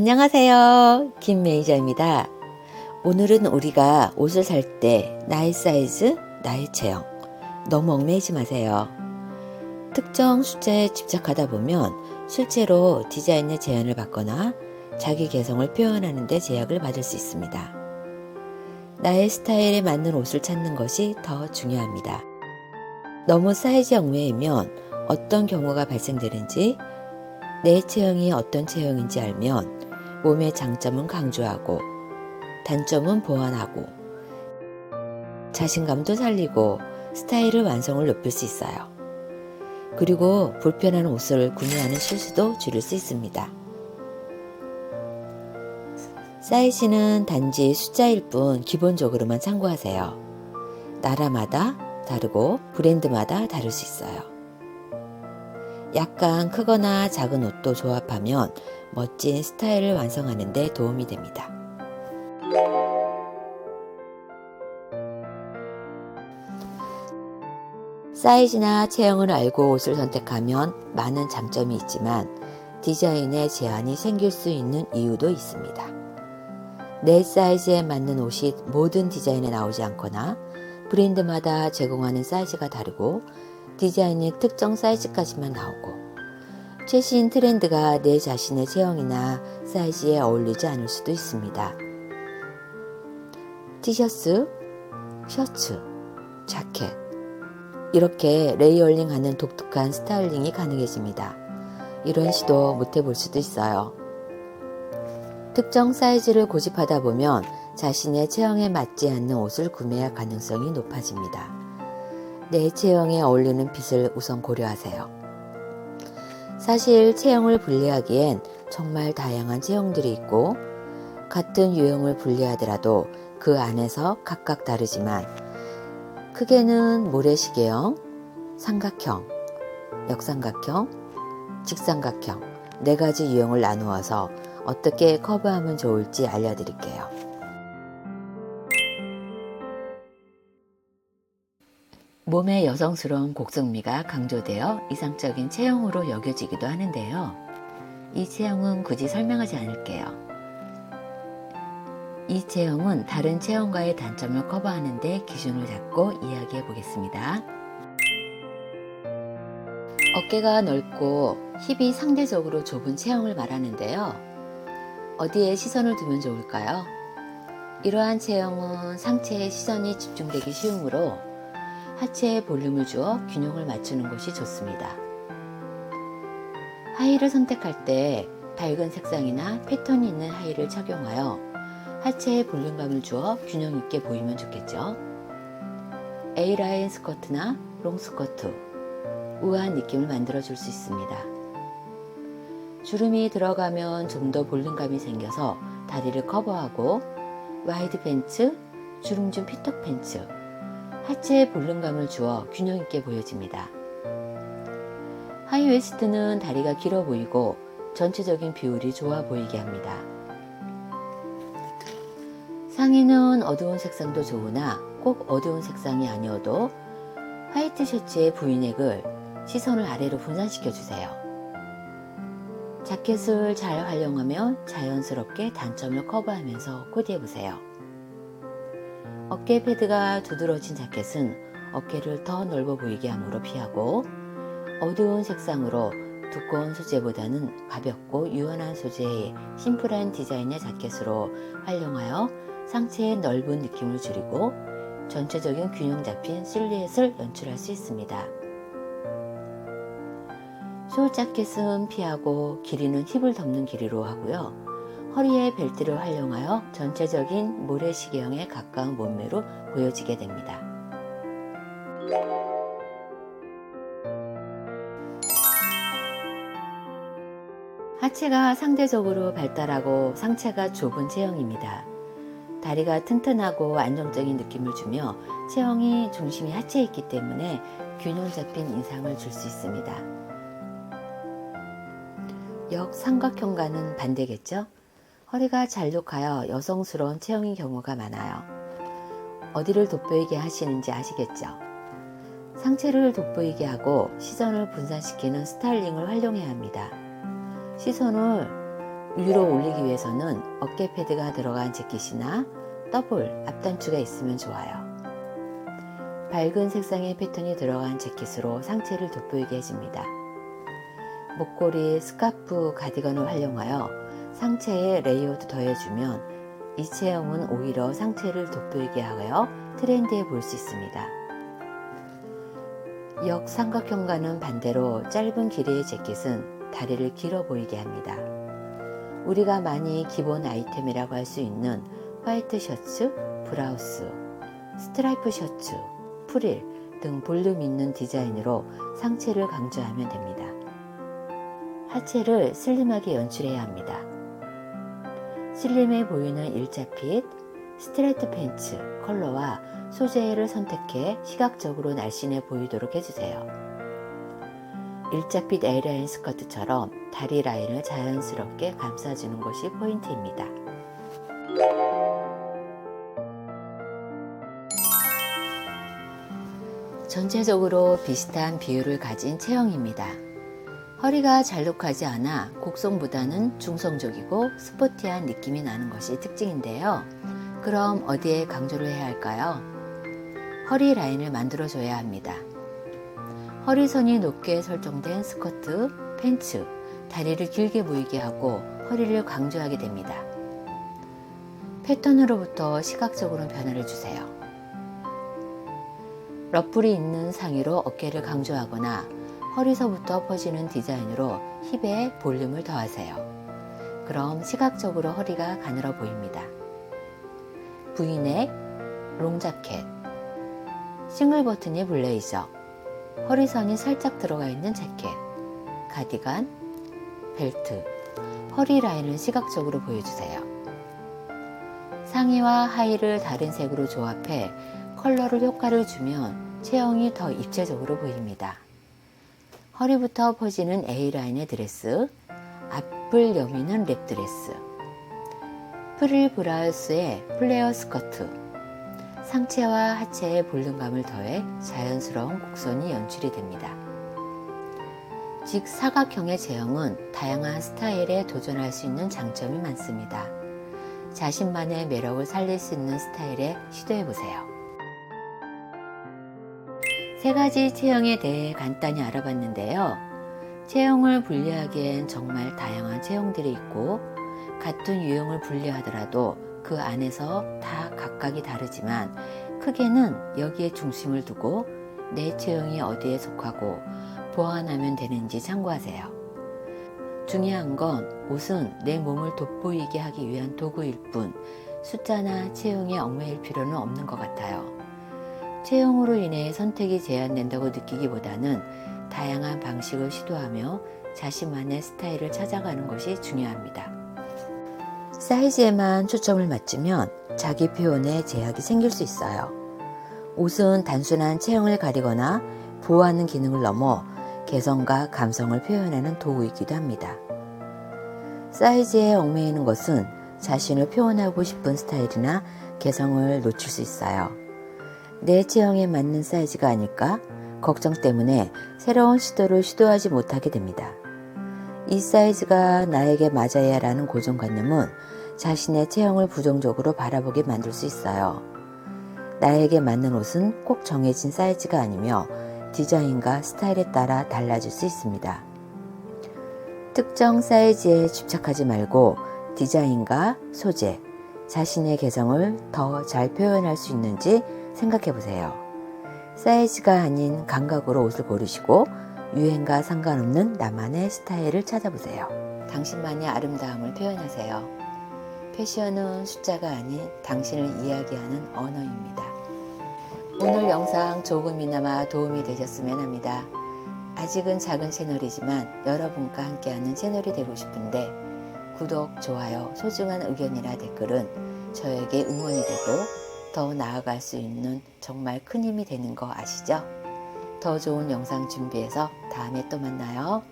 안녕하세요. 김 매니저입니다. 오늘은 우리가 옷을 살 때 나의 사이즈, 나의 체형 너무 얽매이지 마세요. 특정 숫자에 집착하다 보면 실제로 디자인의 제안을 받거나 자기 개성을 표현하는 데 제약을 받을 수 있습니다. 나의 스타일에 맞는 옷을 찾는 것이 더 중요합니다. 너무 사이즈 얽매이면 어떤 경우가 발생되는지 내 체형이 어떤 체형인지 알면 몸의 장점은 강조하고 단점은 보완하고 자신감도 살리고 스타일을 완성을 높일 수 있어요. 그리고 불편한 옷을 구매하는 실수도 줄일 수 있습니다. 사이즈는 단지 숫자일 뿐 기본적으로만 참고하세요. 나라마다 다르고 브랜드마다 다를 수 있어요. 약간 크거나 작은 옷도 조합하면 멋진 스타일을 완성하는 데 도움이 됩니다. 사이즈나 체형을 알고 옷을 선택하면 많은 장점이 있지만 디자인에 제한이 생길 수 있는 이유도 있습니다. 내 사이즈에 맞는 옷이 모든 디자인에 나오지 않거나 브랜드마다 제공하는 사이즈가 다르고 디자인이 특정 사이즈까지만 나오고 최신 트렌드가 내 자신의 체형이나 사이즈에 어울리지 않을 수도 있습니다. 티셔츠, 셔츠, 자켓 이렇게 레이어링 하는 독특한 스타일링이 가능해집니다. 이런 시도 못 해볼 수도 있어요. 특정 사이즈를 고집하다 보면 자신의 체형에 맞지 않는 옷을 구매할 가능성이 높아집니다. 내 체형에 어울리는 핏을 우선 고려하세요. 사실 체형을 분리하기엔 정말 다양한 체형들이 있고 같은 유형을 분리하더라도 그 안에서 각각 다르지만 크게는 모래시계형, 삼각형, 역삼각형, 직삼각형 네 가지 유형을 나누어서 어떻게 커버하면 좋을지 알려드릴게요. 몸의 여성스러운 곡성미가 강조되어 이상적인 체형으로 여겨지기도 하는데요. 이 체형은 굳이 설명하지 않을게요. 이 체형은 다른 체형과의 단점을 커버하는데 기준을 잡고 이야기해 보겠습니다. 어깨가 넓고 힙이 상대적으로 좁은 체형을 말하는데요. 어디에 시선을 두면 좋을까요? 이러한 체형은 상체에 시선이 집중되기 쉬우므로 하체에 볼륨을 주어 균형을 맞추는 것이 좋습니다. 하의를 선택할 때 밝은 색상이나 패턴이 있는 하의를 착용하여 하체에 볼륨감을 주어 균형 있게 보이면 좋겠죠. A라인 스커트나 롱 스커트, 우아한 느낌을 만들어 줄 수 있습니다. 주름이 들어가면 좀 더 볼륨감이 생겨서 다리를 커버하고 와이드 팬츠, 주름 준 피터 팬츠, 하체에 볼륨감을 주어 균형 있게 보여집니다. 하이웨스트는 다리가 길어 보이고 전체적인 비율이 좋아 보이게 합니다. 상의는 어두운 색상도 좋으나 꼭 어두운 색상이 아니어도 화이트 셔츠의 브이넥을 시선을 아래로 분산시켜 주세요. 자켓을 잘 활용하면 자연스럽게 단점을 커버하면서 코디해 보세요. 어깨 패드가 두드러진 자켓은 어깨를 더 넓어 보이게 함으로 피하고 어두운 색상으로 두꺼운 소재보다는 가볍고 유연한 소재의 심플한 디자인의 자켓으로 활용하여 상체의 넓은 느낌을 줄이고 전체적인 균형 잡힌 실루엣을 연출할 수 있습니다. 숏 자켓은 피하고 길이는 힙을 덮는 길이로 하고요. 허리에 벨트를 활용하여 전체적인 모래시계형에 가까운 몸매로 보여지게 됩니다. 하체가 상대적으로 발달하고 상체가 좁은 체형입니다. 다리가 튼튼하고 안정적인 느낌을 주며 체형이 중심이 하체에 있기 때문에 균형 잡힌 인상을 줄 수 있습니다. 역삼각형과는 반대겠죠? 허리가 잘록하여 여성스러운 체형인 경우가 많아요. 어디를 돋보이게 하시는지 아시겠죠? 상체를 돋보이게 하고 시선을 분산시키는 스타일링을 활용해야 합니다. 시선을 위로 올리기 위해서는 어깨 패드가 들어간 재킷이나 더블 앞단추가 있으면 좋아요. 밝은 색상의 패턴이 들어간 재킷으로 상체를 돋보이게 해줍니다. 목걸이, 스카프, 가디건을 활용하여 상체에 레이어드 더해주면 이 체형은 오히려 상체를 돋보이게 하여 트렌디해 보일 수 있습니다. 역삼각형과는 반대로 짧은 길이의 재킷은 다리를 길어 보이게 합니다. 우리가 많이 기본 아이템이라고 할 수 있는 화이트 셔츠, 브라우스, 스트라이프 셔츠, 프릴 등 볼륨 있는 디자인으로 상체를 강조하면 됩니다. 하체를 슬림하게 연출해야 합니다. 슬림해 보이는 일자핏, 스트레이트 팬츠 컬러와 소재를 선택해 시각적으로 날씬해 보이도록 해주세요. 일자핏 A라인 스커트처럼 다리 라인을 자연스럽게 감싸주는 것이 포인트입니다. 전체적으로 비슷한 비율을 가진 체형입니다. 허리가 잘록하지 않아 곡성보다는 중성적이고 스포티한 느낌이 나는 것이 특징인데요. 그럼 어디에 강조를 해야 할까요? 허리 라인을 만들어줘야 합니다. 허리선이 높게 설정된 스커트, 팬츠, 다리를 길게 보이게 하고 허리를 강조하게 됩니다. 패턴으로부터 시각적으로 변화를 주세요. 러플이 있는 상의로 어깨를 강조하거나 허리서부터 퍼지는 디자인으로 힙에 볼륨을 더하세요. 그럼 시각적으로 허리가 가늘어 보입니다. 브이넥, 롱자켓, 싱글 버튼이 블레이저, 허리선이 살짝 들어가 있는 재킷, 가디건, 벨트, 허리 라인을 시각적으로 보여주세요. 상의와 하의를 다른 색으로 조합해 컬러를 효과를 주면 체형이 더 입체적으로 보입니다. 허리부터 퍼지는 A라인의 드레스, 앞을 여미는 랩 드레스, 프릴 브라우스의 플레어 스커트, 상체와 하체의 볼륨감을 더해 자연스러운 곡선이 연출이 됩니다. 직사각형의 제형은 다양한 스타일에 도전할 수 있는 장점이 많습니다. 자신만의 매력을 살릴 수 있는 스타일에 시도해 보세요. 세 가지 체형에 대해 간단히 알아봤는데요. 체형을 분리하기엔 정말 다양한 체형들이 있고 같은 유형을 분리하더라도 그 안에서 다 각각이 다르지만 크게는 여기에 중심을 두고 내 체형이 어디에 속하고 보완하면 되는지 참고하세요. 중요한 건 옷은 내 몸을 돋보이게 하기 위한 도구일 뿐 숫자나 체형에 얽매일 필요는 없는 것 같아요. 체형으로 인해 선택이 제한된다고 느끼기보다는 다양한 방식을 시도하며 자신만의 스타일을 찾아가는 것이 중요합니다. 사이즈에만 초점을 맞추면 자기 표현에 제약이 생길 수 있어요. 옷은 단순한 체형을 가리거나 보호하는 기능을 넘어 개성과 감성을 표현하는 도구이기도 합니다. 사이즈에 얽매이는 것은 자신을 표현하고 싶은 스타일이나 개성을 놓칠 수 있어요. 내 체형에 맞는 사이즈가 아닐까 걱정 때문에 새로운 시도를 시도하지 못하게 됩니다. 이 사이즈가 나에게 맞아야 라는 고정관념은 자신의 체형을 부정적으로 바라보게 만들 수 있어요. 나에게 맞는 옷은 꼭 정해진 사이즈가 아니며 디자인과 스타일에 따라 달라질 수 있습니다. 특정 사이즈에 집착하지 말고 디자인과 소재, 자신의 개성을 더 잘 표현할 수 있는지 생각해 보세요. 사이즈가 아닌 감각으로 옷을 고르시고 유행과 상관없는 나만의 스타일을 찾아보세요. 당신만의 아름다움을 표현하세요. 패션은 숫자가 아닌 당신을 이야기하는 언어입니다. 오늘 영상 조금이나마 도움이 되셨으면 합니다. 아직은 작은 채널이지만 여러분과 함께하는 채널이 되고 싶은데 구독, 좋아요, 소중한 의견이나 댓글은 저에게 응원이 되고 더 나아갈 수 있는 정말 큰 힘이 되는 거 아시죠? 더 좋은 영상 준비해서 다음에 또 만나요.